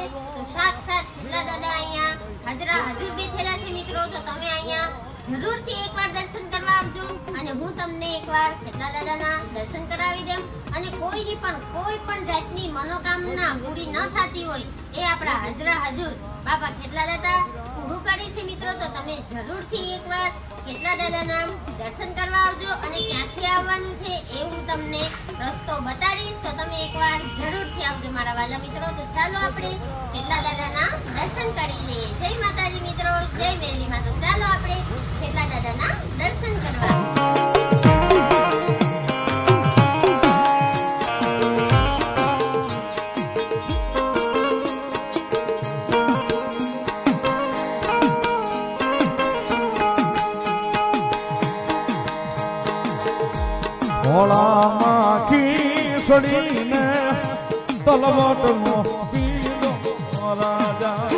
આવેલું સાત તો સાક્ષાત દાદા અહીંયા હાજરા હજુર બેઠેલા છે મિત્રો, તો તમે અહીંયા જરૂરથી એકવાર દર્શન કરવા આવજો અને હું તમને એકવાર ખેતલા દાદાના દર્શન કરાવી દઉં. અને કોઈની પણ, કોઈ પણ જાતની મનોકામના પૂરી ન થતી હોય એ આપણા હાજરા હજુર. બાપા ખેતલા દાદા પૂરું કરે છે મિત્રો, તો તમે જરૂરથી એકવાર ખેતલા દાદાના દર્શન કરવા આવજો અને ક્યાંથી આવવાનું છે એ હું તમને રસ્તો બતાડીશ. તો તમે એકવાર જરૂરથી આવજો મારા વાલા મિત્રો. તો ચાલો આપણે કેટલા દાદાના ભોળામાં ખીસડીને તલવટનો પીલો રાજા.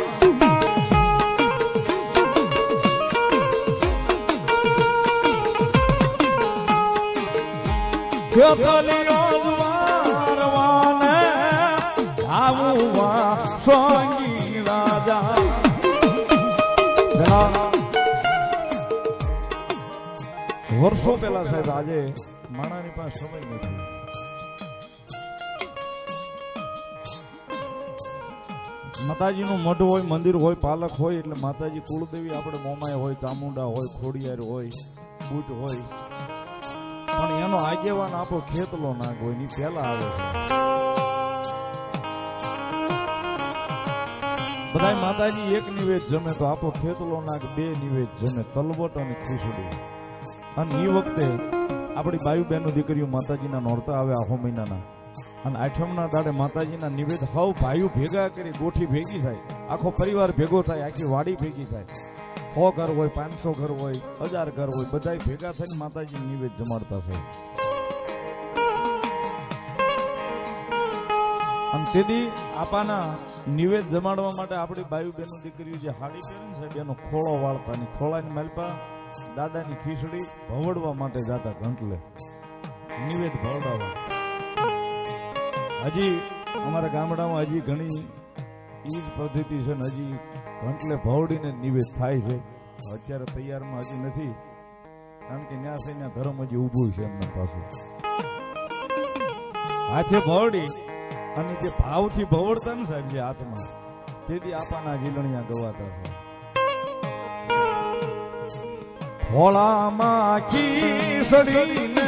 ખેતલીઓ વારવાને આવુવા સોંગી વર્ષો પહેલા સાહેબ આજે માણાની પાસે સમય નથી. માતાજીનું મઢ હોય મંદિર હોય પાલક હોય એટલે માતાજી કુળદેવી આપણે મોમાય હોય ચામુંડા હોય ખોડિયાર હોય બુટ હોય. પણ એનો આગેવાન આપો ખેતલો નાગ હોયની પહેલા આવે છે. બધાય માતાજી એક નિવેદ જમે તો આપો ખેતલો નાગ બે નિવેદ જમે તલવટ અને ખીચડી. અને એ વખતે આપણી બાયુ બહેનો દીકરીઓ માતાજીના નોરતા આવે આહો મહિનાના. અને આઠમના દાડે માતાજીના નિવેદ હવ ભાઈઓ ભેગા કરી ગોઠી ભેગી થાય. આખો પરિવાર ભેગો થાય, આખી વાડી ભેગી થાય. સો ઘર હોય, પાંચસો ઘર હોય, હજાર ઘર હોય, બધાય ભેગા થઈને માતાજી નિવેદ જમાડતા થાય. અને તેથી આપાના નિવેદ જમાડવા માટે આપણી બાયુ બહેનો દીકરીઓ જે હાડી પહેરી ને સાહેબ, એનો ખોળો વાળતા ની ખોળાની માલપા દાદાની ખીચડી ભવડવા માટે જાતા ઘંટલે. નિવેદ ભવડાવવા હજી અમારા ગામડામાં હજી ઘણી એ પદ્ધતિ છે ને હજી ઘંટલે ભવડીને નિવેદ થાય છે. અત્યારે તૈયારમાં હજી નથી. કારણ કે ન્યાસ ત્યાં ધર્મ હજી ઊભું છે એમના પાછું. હાથે ભવડી અને જે ભાવથી ભવડતા ને સાહેબ જે હાથમાં તેથી આપાના જીલણિયા ગવાતા છે. ભોળામાં ખીસડીને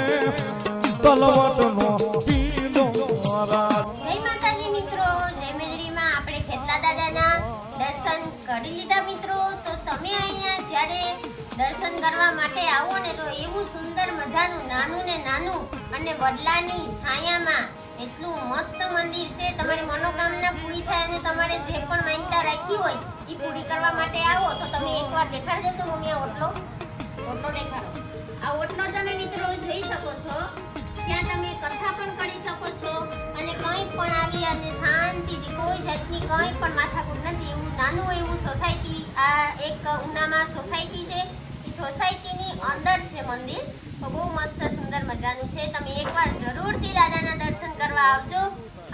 તલવટનો એવું સુંદર મજાનું, નાનું ને નાનું અને વડલાની છાયામાં એટલું મસ્ત મંદિર છે. તમારી મનોકામના પૂરી થાય અને તમારે જે પણ માનતા રાખી હોય એ પૂરી કરવા માટે આવો. તો તમે એકવાર દેખાડજો તો મમ્મી ઓટલો ઓટલો દેખાડો. આ ઓટલો તમે મિત્રો જોઈ શકો છો. ત્યાં તમે કથા પણ કરી શકો છો અને કંઈ પણ આવી અને શાંતિથી કોઈ જાતની કંઈ પણ માથાકૂટ નથી. એવું નાનું એવું સોસાયટી, આ એક ઉનામાં સોસાયટી છે. સોસાયટીની અંદર છે મંદિર. તો બહુ મસ્ત સુંદર મજાનું છે. તમે એકવાર જરૂરથી દાદાના દર્શન કરવા આવજો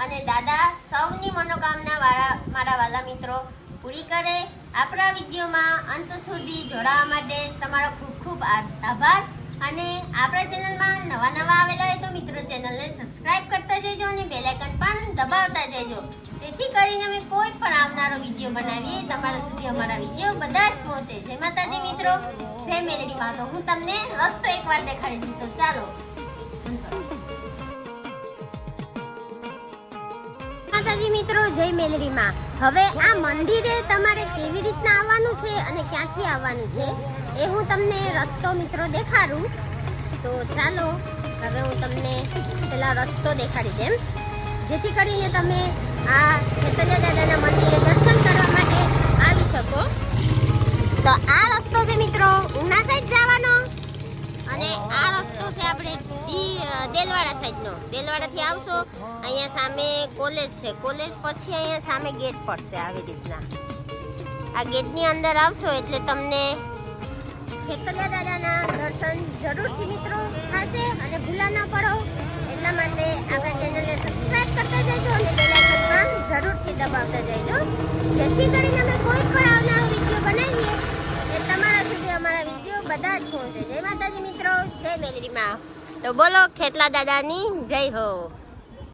અને દાદા સૌની મનોકામના વાળા મારા વાલા મિત્રો પૂરી કરે. આપણા વિડીયોમાં અંત સુધી જોડાવા માટે તમારો ખૂબ ખૂબ આભાર. અને આપણા ચેનલમાં નવા નવા આવેલા હોય તો મિત્રો ચેનલને સબસ્ક્રાઇબ કરતા જજો અને બેલ આઇકન પણ દબાવતા જજો જેથી કરીને અમે કોઈ પણ આવનારો વીડિયો બનાવીએ, તમારા સુધી અમારા વીડિયો બધા જ પહોંચે. જય માતાજી મિત્રો. જય મેલડી માં. તો હું તમને રસ્તો એકવાર દેખાડી દઉં. તો ચાલો. માતાજી મિત્રો, જય મેલરીમાં હવે આ મંદિરે તમારે કેવી રીતના આવવાનું છે અને ક્યાંથી આવવાનું છે એ હું તમને રસ્તો મિત્રો દેખાડું. તો ચાલો, હવે હું તમને પેલા રસ્તો દેખાડી દેમ જેથી કરીને તમે આ ખેતલિયા દાદાના મંદિરે આવશો, અહીંયા સામે કોલેજ છે. કોલેજ પછી અહીંયા સામે ગેટ પડશે આવી રીતના. આ ગેટની અંદર આવશો એટલે તમને ખેતલિયા દાદાના દર્શન જરૂરથી મિત્રો થશે અને ભૂલા ન પડો. એટલા માટે આપણા ચેનલને સબસ્ક્રાઇબ કરતા જજો અને બેલ જેથી કરીને અમે કોઈ પણ આવનારો વીડિયો બનાવીએ એ તમારા સુધી અમારા વીડિયો બધા જ પહોંચે. જય માતાજી મિત્રો, જય મેલરીમાં તો બોલો, ખેતલા દાદાની જય હો.